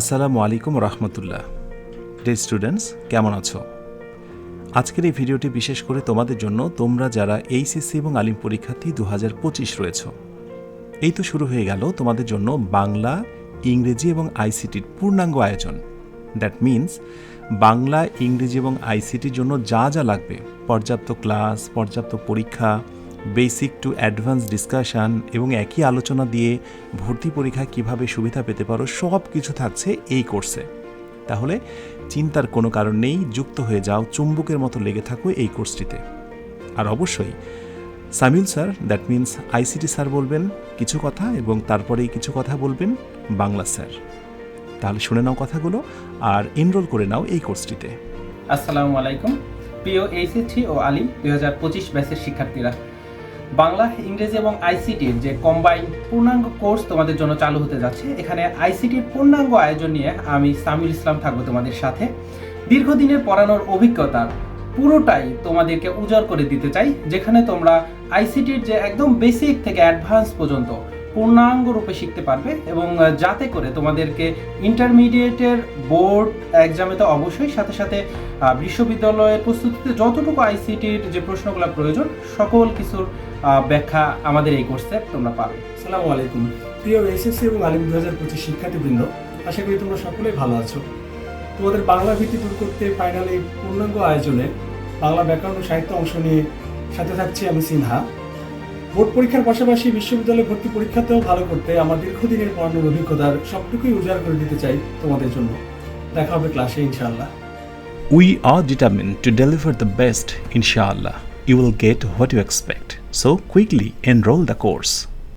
আসসালামু আলাইকুম রহমতুল্লাহ। Day students কেমন আছো? আজকের এই ভিডিওটি বিশেষ করে তোমাদের জন্য তোমরা যারা এইচএসসি এবং আলিম পরীক্ষার্থী দু হাজার পঁচিশ রয়েছ, এই তো শুরু হয়ে গেল তোমাদের জন্য বাংলা, ইংরেজি এবং আইসিটির পূর্ণাঙ্গ আয়োজন। দ্যাট মিন্স বাংলা, ইংরেজি এবং আইসিটির জন্য যা যা লাগবে, পর্যাপ্ত ক্লাস পর্যাপ্ত পরীক্ষা বেসিক টু অ্যাডভান্স ডিসকাশন এবং একই আলোচনা দিয়ে ভর্তি পরীক্ষায় কীভাবে সুবিধা পেতে পারো, সব কিছু থাকছে এই কোর্সে তাহলে চিন্তার কোনো কারণ নেই, যুক্ত হয়ে যাও, চুম্বকের মতো লেগে থাকো এই কোর্সটিতে আর অবশ্যই, Samiul sir that means ICT sir বলবেন, কিছু কথা এবং তারপরেই কিছু কথা বলবেন বাংলা স্যার। তাহলে শুনে নাও কথাগুলো আর এনরোল করে নাও এই কোর্সটিতে আসসালামু আলাইকুম। প্রিয় এইচএসসি ও আলিম দুই হাজার পঁচিশ ব্যাচের শিক্ষার্থীরা বাংলা, ইংরেজি এবং আইসিটির যে কম্বাইন পূর্ণাঙ্গ কোর্স তোমাদের জন্য চালু হতে যাচ্ছে, এখানে আইসিটির পূর্ণাঙ্গ আয়োজন নিয়ে আমি সামিল ইসলাম থাকব তোমাদের সাথে। দীর্ঘদিনের পড়ানোর অভিজ্ঞতা পুরোটাই তোমাদেরকে উজাড় করে দিতে চাই, যেখানে তোমরা আইসিটির যে একদম বেসিক থেকে অ্যাডভান্স পর্যন্ত পূর্ণাঙ্গ রূপে শিখতে পারবে এবং যাতে করে তোমাদেরকে ইন্টারমিডিয়েটের বোর্ড এক্সামে তো অবশ্যই সাথে সাথে বিশ্ববিদ্যালয়ের প্রস্তুতিতে যতটুকু আইসিটির যে প্রশ্নগুলো প্রয়োজন, সকল কিছুর ব্যাখ্যা আমাদের এই কোর্সে তোমরা পাবে। আসসালামু আলাইকুম। প্রিয় এসএসসি এবং আলিম দু হাজার পঁচিশ শিক্ষার্থীবৃন্দ, আশা করি তোমরা সকলেই ভালো আছো। তোমাদের বাংলা ভিত্তি দূর করতে ফাইনাল পূর্ণাঙ্গ আয়োজনে বাংলা ব্যাকরণ ও সাহিত্য অংশ নিয়ে সাথে থাকছি আমি সিনহা। বোর্ড পরীক্ষার পাশাপাশি বিশ্ববিদ্যালয় ভর্তি পরীক্ষাতেও ভালো করতে আমার দীর্ঘদিনের পড়ানোর অভিজ্ঞতার সবটুকুই উজাড় করে দিতে চাই তোমাদের জন্য। দেখা হবে ক্লাসে, ইনশাআল্লাহ। We are determine to deliver the best ইনশাআল্লাহ। You will get what you expect so quickly enroll the course.